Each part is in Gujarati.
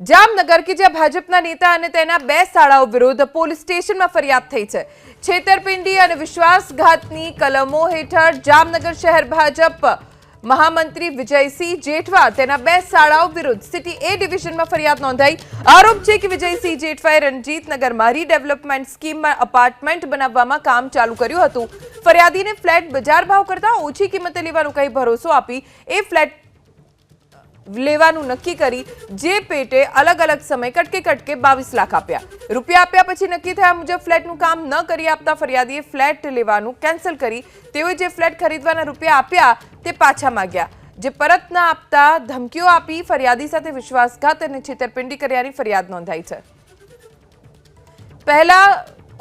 જામનગર કે જ્યાં ભાજપના નેતા અને તેના બે શાળાઓ વિરુદ્ધ પોલીસ સ્ટેશનમાં ફરિયાદ થઈ છે. છેતરપિંડી અને વિશ્વાસઘાતની કલમો હેઠળ જામનગર શહેર ભાજપ મહામંત્રી વિજયસિંહ જેઠવા તેના બે શાળાઓ વિરુદ્ધ સિટી એ ડિવિઝનમાં ફરિયાદ નોંધાઈ. આરોપ છે કે વિજયસિંહ જેઠવાએ રણજીતનગરમાં રીડેવલપમેન્ટ સ્કીમમાં અપાર્ટમેન્ટ બનાવવામાં કામ ચાલુ કર્યું હતું. ફરિયાદીને ફ્લેટ બજાર ભાવ કરતાં ઓછી કિંમતે લેવાનો કહી ભરોસો આપી એ ફ્લેટ લેવાનું નક્કી કરી જે પેટે અલગ અલગ સમય કટકે કટકે બાવીસ લાખ આપ્યા. રૂપિયા આપ્યા પછી નક્કી થયા મુજબ ફ્લેટનું કામ ન કરી આપતા ફરિયાદીએ ફ્લેટ લેવાનું કેન્સલ કરી તેઓએ જે ફ્લેટ ખરીદવાના રૂપિયા આપ્યા તે પાછા માંગ્યા. જે પરત ન આપતા ધમકીઓ આપી ફરિયાદી સાથે વિશ્વાસઘાત અને છેતરપિંડી કર્યાની ફરિયાદ નોંધાઈ છે. પહેલા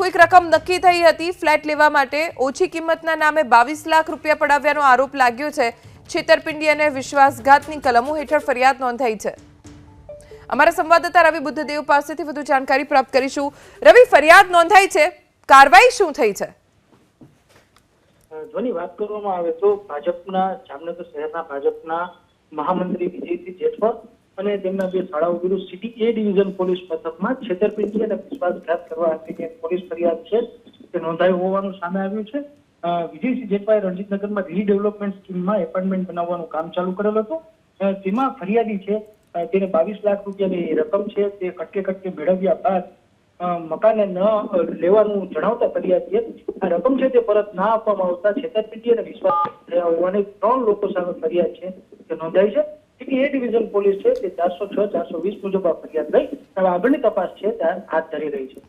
કોઈક રકમ નક્કી થઈ હતી ફ્લેટ લેવા માટે ઓછી કિંમતના નામે બાવીસ લાખ રૂપિયા પડાવ્યાનો આરોપ લાગ્યો છે. છેતરપિંડી અને વિશ્વાસઘાતની કલમો હેઠળ ફરિયાદ નોંધાઈ છે. અમારા સંવાદદાતા રવિ બુદ્ધદેવ પાસેથી વધુ જાણકારી પ્રાપ્ત કરીશું. રવિ, ફરિયાદ નોંધાઈ છે. કાર્યવાહી શું થઈ છે? ધ્વની વાત કરવામાં આવે તો ભાજપના, જામનગર શહેરના ભાજપના મહામંત્રી વિજયસિંહ જેઠવા અને તેમના બે શાળાઓ વિરુદ્ધ સિટી એ ડિવિઝન પોલીસ મથકમાં છેતરપિંડી અને વિશ્વાસઘાત કરવા અંગેની પોલીસ ફરિયાદ છે. તે નોંધાયું હોવાનું સામે આવ્યું છે. વિજયસિંહ જેઠવાએ રણજીતનગરમાં રીડેવલપમેન્ટ સ્કીમમાં એપાર્ટમેન્ટ બનાવવાનું કામ ચાલુ કરેલ હતું. તેમાં ફરિયાદી છે તેને બાવીસ લાખ રૂપિયાની રકમ છે, તે કટકે કટકે મેળવ્યા બાદ મકાને ન લેવાનું જણાવતા ફરિયાદીએ આ રકમ છે તે પરત ના આપવામાં આવતા છેતરપિંડી અને વિશ્વાસ હોવાની ત્રણ લોકો સામે ફરિયાદ છે તે નોંધાઈ છે. એ ડિવિઝન પોલીસ છે તે ચારસો છ, ચારસો વીસ મુજબ આ ફરિયાદ લઈ આગળની તપાસ છે હાથ ધરી રહી છે.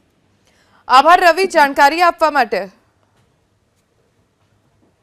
આભાર રવિ, જાણકારી આપવા માટે.